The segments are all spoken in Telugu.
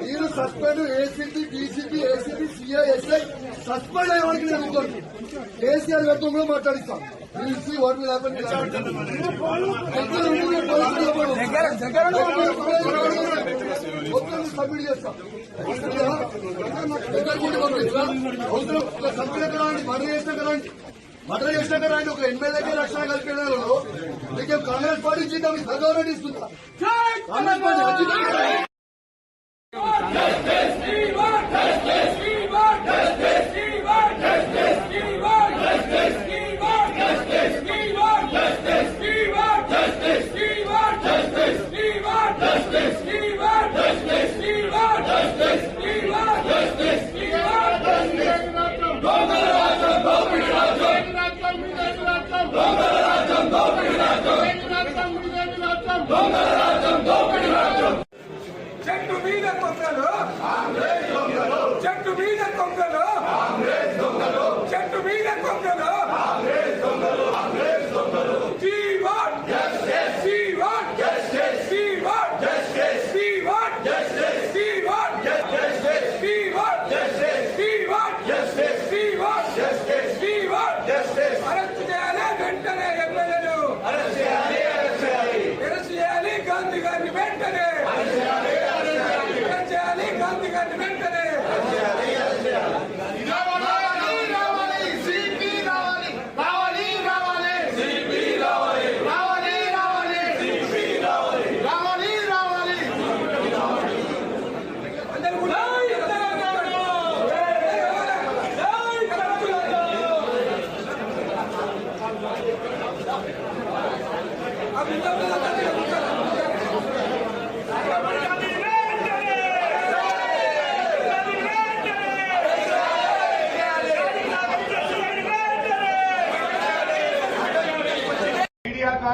మీరు suspend ACP DCP ACP CI SI suspend అయ్యే వాళ్ళకి నేను అనుకోండి కేసీఆర్ గారితో కూడా మాట్లాడిస్తాం సబ్మిట్ చేస్తాం అవసరం సబ్మిట్ కదండి మర్డర్ చేస్తాం కదండి మటన్ చేసినాక రాండి ఒక ఎనభై దగ్గర లక్షణ కలిపే కాంగ్రెస్ పార్టీ జీతం సగౌరవం ఇస్తుందా కాంగ్రెస్ పార్టీ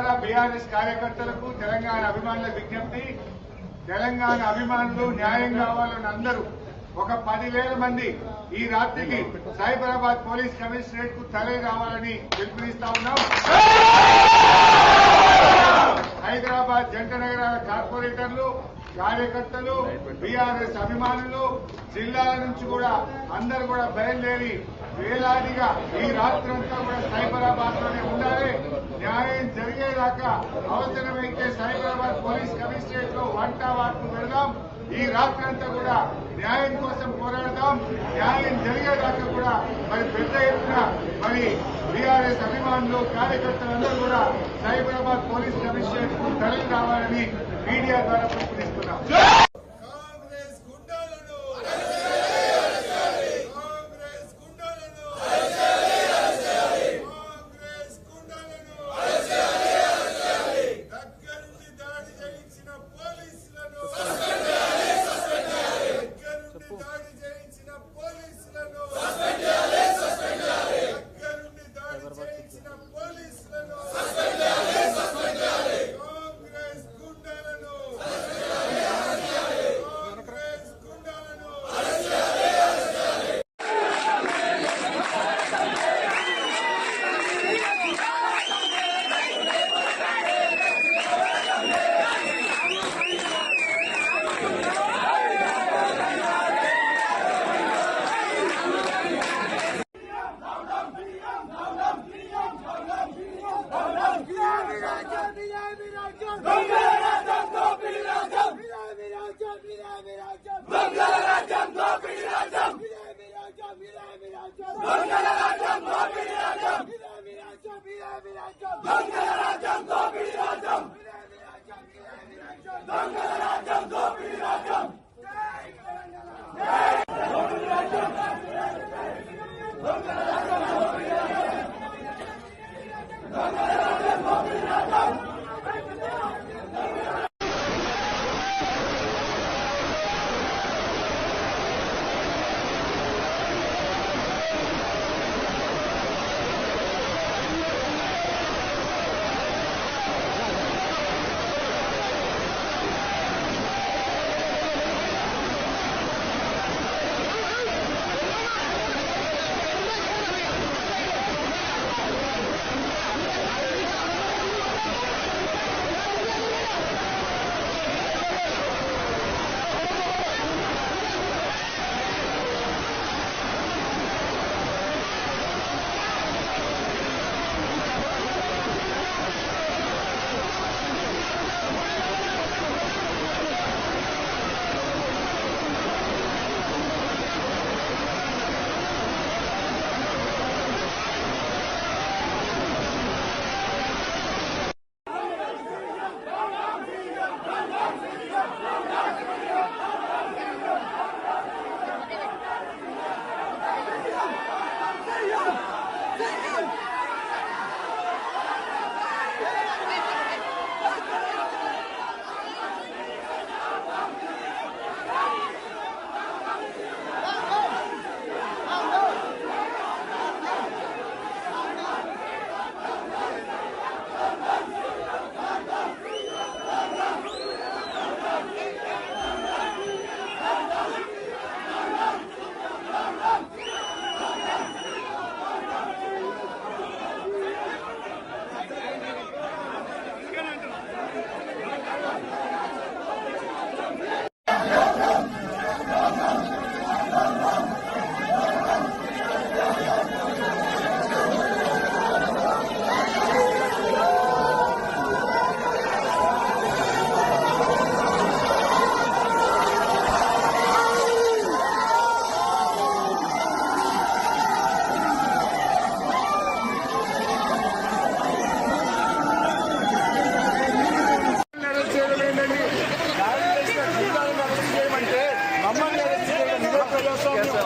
తెలంగాణ బీఆర్ఎస్ కార్యకర్తలకు తెలంగాణ అభిమానుల విజ్ఞప్తి తెలంగాణ అభిమానులు న్యాయం కావాలని అందరూ ఒక పదివేల మంది ఈ రాత్రికి సైబరాబాద్ పోలీస్ కమిషనరేట్కు తరలి రావాలని పిలుపునిస్తా ఉన్నాం. హైదరాబాద్ జంట నగరాల కార్పొరేటర్లు కార్యకర్తలు బీఆర్ఎస్ అభిమానులు జిల్లాల నుంచి కూడా అందరూ కూడా బయలుదేరి వేలాదిగా ఈ రాత్రంతా కూడా సైబరాబాద్లోనే ఉండాలి న్యాయం జరిగేదాకా అవసరమైతే సైబరాబాద్ పోలీస్ కమిషనరేట్లో వంట వార్పు పెడదాం. ఈ రాత్రంతా కూడా న్యాయం కోసం పోరాడదాం. న్యాయం జరిగేదాకా కూడా మరి పెద్ద ఎత్తున మరి బీఆర్ఎస్ అభిమానులు కార్యకర్తలందరూ కూడా సైబరాబాద్ పోలీస్ కమిషనరేట్కు తరలి రావాలని మీడియా ద్వారా ప్రకటిస్తున్నాం మంగళ రాజ్యం దోపిడి రాజ్యం మంగళ రాజ్యం దోపిడి రాజ్యం మంగళ రాజ్యం దోపిడి రాజ్యం మంగళ రాజ్యం దోపిడి రాజ్యం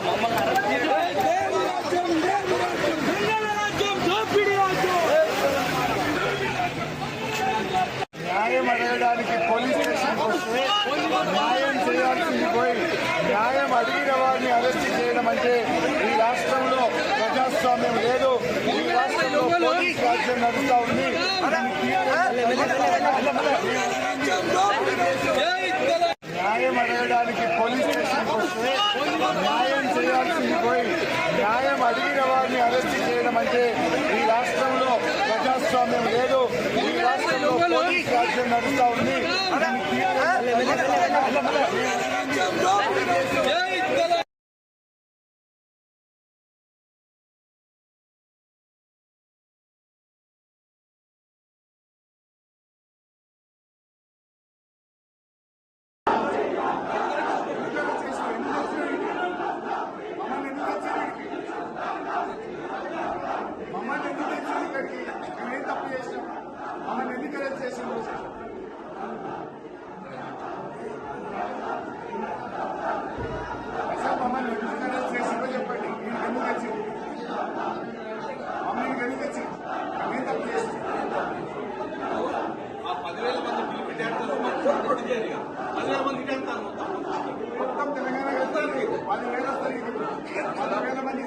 మమ్మల్ని అరెస్ట్ న్యాయం అడగడానికి పోలీస్ స్టేషన్ వస్తే న్యాయం చేయాల్సింది పోయి న్యాయం అడిగిన అరెస్ట్ చేయడం ఈ రాష్ట్రంలో ప్రజాస్వామ్యం లేదు. ఈ రాష్ట్రంలో పోలీస్ రాజ్యం నడుస్తూ ఉంది. న్యాయం అడగడానికి పోలీస్ స్టేషన్ పోయి న్యాయం అడిగిన వారిని అరెస్ట్ చేయడం అంటే ఈ రాష్ట్రంలో ప్రజాస్వామ్యం లేదు ఈ రాష్ట్రంలో పోలీస్ రాజ్యం నడుస్తూ ఉంది Gracias.